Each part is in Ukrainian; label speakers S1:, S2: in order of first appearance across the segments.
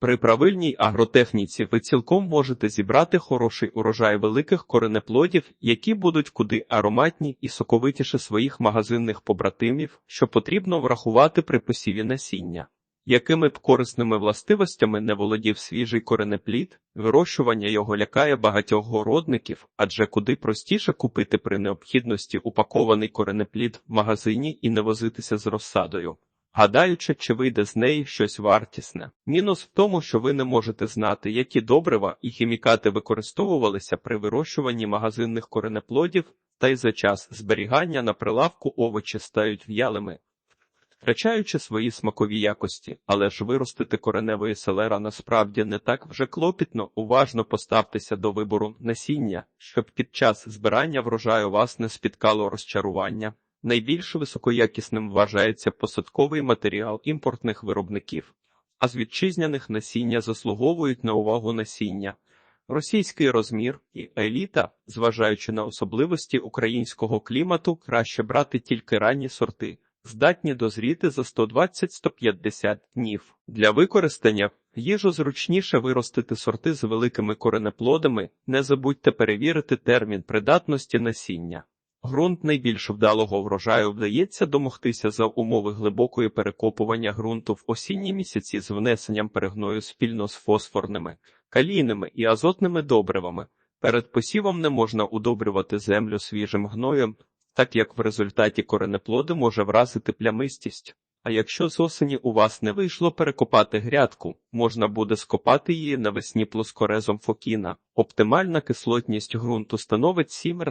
S1: При правильній агротехніці ви цілком можете зібрати хороший урожай великих коренеплодів, які будуть куди ароматні і соковитіше своїх магазинних побратимів, що потрібно врахувати при посіві насіння. Якими б корисними властивостями не володів свіжий коренеплід, вирощування його лякає багатьох городників, адже куди простіше купити при необхідності упакований коренеплід в магазині і не возитися з розсадою гадаючи, чи вийде з неї щось вартісне. Мінус в тому, що ви не можете знати, які добрива і хімікати використовувалися при вирощуванні магазинних коренеплодів, та й за час зберігання на прилавку овочі стають в'ялими. Втрачаючи свої смакові якості, але ж виростити кореневої селера насправді не так вже клопітно, уважно поставтеся до вибору насіння, щоб під час збирання врожаю вас не спіткало розчарування. Найбільш високоякісним вважається посадковий матеріал імпортних виробників, а з вітчизняних насіння заслуговують на увагу насіння. Російський розмір і еліта, зважаючи на особливості українського клімату, краще брати тільки ранні сорти, здатні дозріти за 120-150 днів. Для використання їжу зручніше виростити сорти з великими коренеплодами, не забудьте перевірити термін придатності насіння. Ґрунт найбільш вдалого врожаю вдається домогтися за умови глибокої перекопування ґрунту в осінні місяці з внесенням перегною спільно з фосфорними, калійними і азотними добривами. Перед посівом не можна удобрювати землю свіжим гноєм, так як в результаті коренеплоди може вразити плямистість. А якщо з осені у вас не вийшло перекопати грядку, можна буде скопати її навесні плоскорезом фокіна. Оптимальна кислотність ґрунту становить 7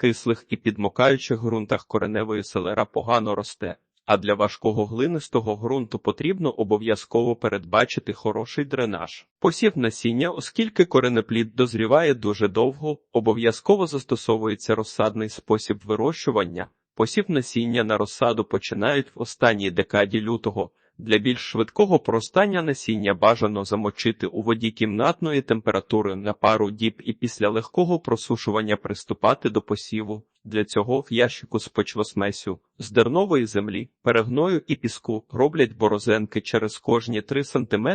S1: кислих і підмокаючих ґрунтах кореневої селера погано росте, а для важкого глинистого ґрунту потрібно обов'язково передбачити хороший дренаж. Посів насіння, оскільки коренеплід дозріває дуже довго, обов'язково застосовується розсадний спосіб вирощування. Посів насіння на розсаду починають в останній декаді лютого. Для більш швидкого простання насіння бажано замочити у воді кімнатної температури на пару діб і після легкого просушування приступати до посіву. Для цього в ящику з почвосмесю, з дернової землі, перегною і піску роблять борозенки через кожні 3 см,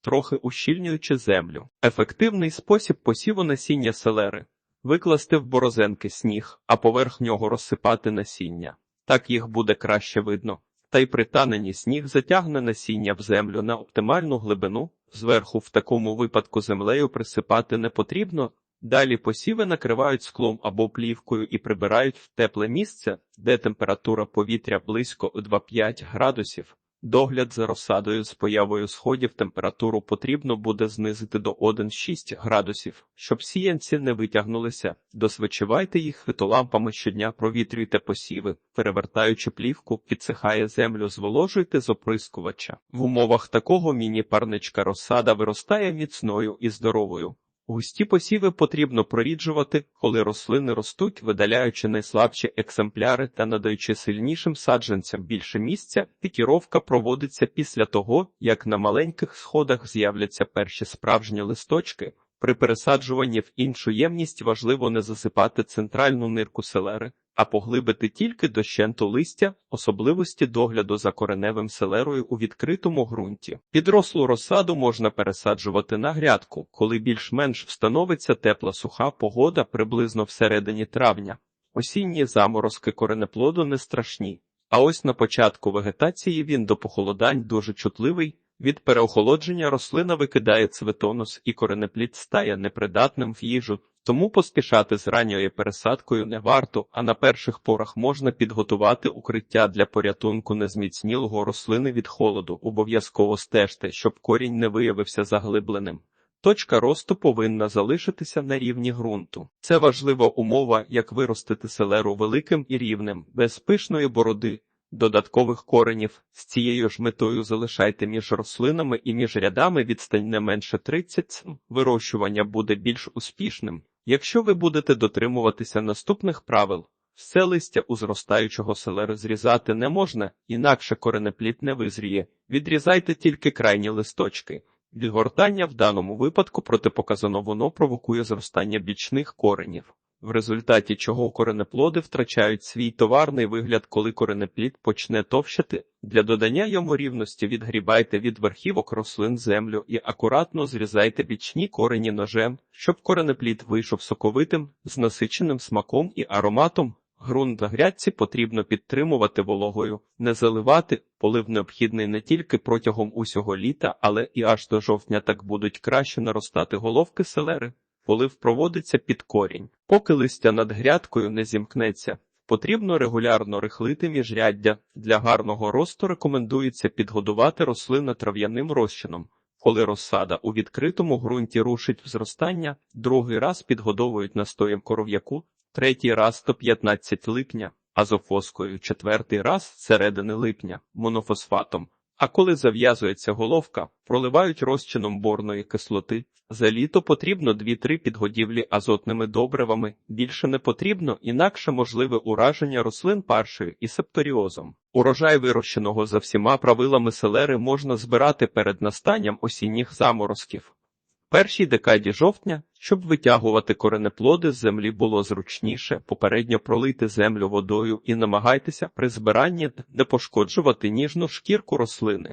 S1: трохи ущільнюючи землю. Ефективний спосіб посіву насіння селери викласти в борозенки сніг, а поверх нього розсипати насіння. Так їх буде краще видно та й пританені сніг затягне насіння в землю на оптимальну глибину, зверху в такому випадку землею присипати не потрібно. Далі посіви накривають склом або плівкою і прибирають в тепле місце, де температура повітря близько 2-5 градусів. Догляд за розсадою з появою сходів температуру потрібно буде знизити до 1,6 градусів, щоб сіянці не витягнулися. Досвичивайте їх фитолампами щодня, провітрюйте посіви, перевертаючи плівку, підсихає землю, зволожуйте з оприскувача. В умовах такого міні-парничка розсада виростає міцною і здоровою. Густі посіви потрібно проріджувати, коли рослини ростуть, видаляючи найслабші екземпляри та надаючи сильнішим саджанцям більше місця, пікіровка проводиться після того, як на маленьких сходах з'являться перші справжні листочки. При пересаджуванні в іншу ємність важливо не засипати центральну нирку селери, а поглибити тільки дощенту листя, особливості догляду за кореневим селерою у відкритому ґрунті. Підрослу розсаду можна пересаджувати на грядку, коли більш-менш встановиться тепла суха погода приблизно всередині травня. Осінні заморозки коренеплоду не страшні, а ось на початку вегетації він до похолодань дуже чутливий. Від переохолодження рослина викидає цветонус і коренеплід стає непридатним в їжу, тому поспішати з ранньою пересадкою не варто, а на перших порах можна підготувати укриття для порятунку незміцнілого рослини від холоду. Обов'язково стежте, щоб корінь не виявився заглибленим. Точка росту повинна залишитися на рівні ґрунту. Це важлива умова, як виростити селеру великим і рівним, без пишної бороди. Додаткових коренів з цією ж метою залишайте між рослинами і між рядами відстань не менше 30 см. Вирощування буде більш успішним, якщо ви будете дотримуватися наступних правил. Все листя у зростаючого селери зрізати не можна, інакше коренеплід не визріє. Відрізайте тільки крайні листочки. Відгортання в даному випадку протипоказано воно провокує зростання бічних коренів. В результаті чого коренеплоди втрачають свій товарний вигляд, коли коренеплід почне товщати. Для додання йому рівності відгрібайте від верхівок рослин землю і акуратно зрізайте бічні корені ножем, щоб коренеплід вийшов соковитим, з насиченим смаком і ароматом. Ґрунт на грядці потрібно підтримувати вологою, не заливати. Полив необхідний не тільки протягом усього літа, але і аж до жовтня так будуть краще наростати головки селери. Полив проводиться під корінь. Поки листя над грядкою не зімкнеться, потрібно регулярно рихлити міжряддя. Для гарного росту рекомендується підгодувати рослини трав'яним розчином. Коли розсада у відкритому ґрунті рушить в зростання, другий раз підгодовують настоєм коров'яку, третій раз до 15 липня, азофоскою, четвертий раз середини липня, монофосфатом. А коли зав'язується головка, проливають розчином борної кислоти. За літо потрібно 2-3 підгодівлі азотними добривами, більше не потрібно, інакше можливе ураження рослин паршею і септоріозом. Урожай вирощеного за всіма правилами селери можна збирати перед настанням осінніх заморозків. Першій декаді жовтня, щоб витягувати коренеплоди з землі було зручніше, попередньо пролити землю водою і намагайтеся при збиранні не пошкоджувати ніжну шкірку рослини.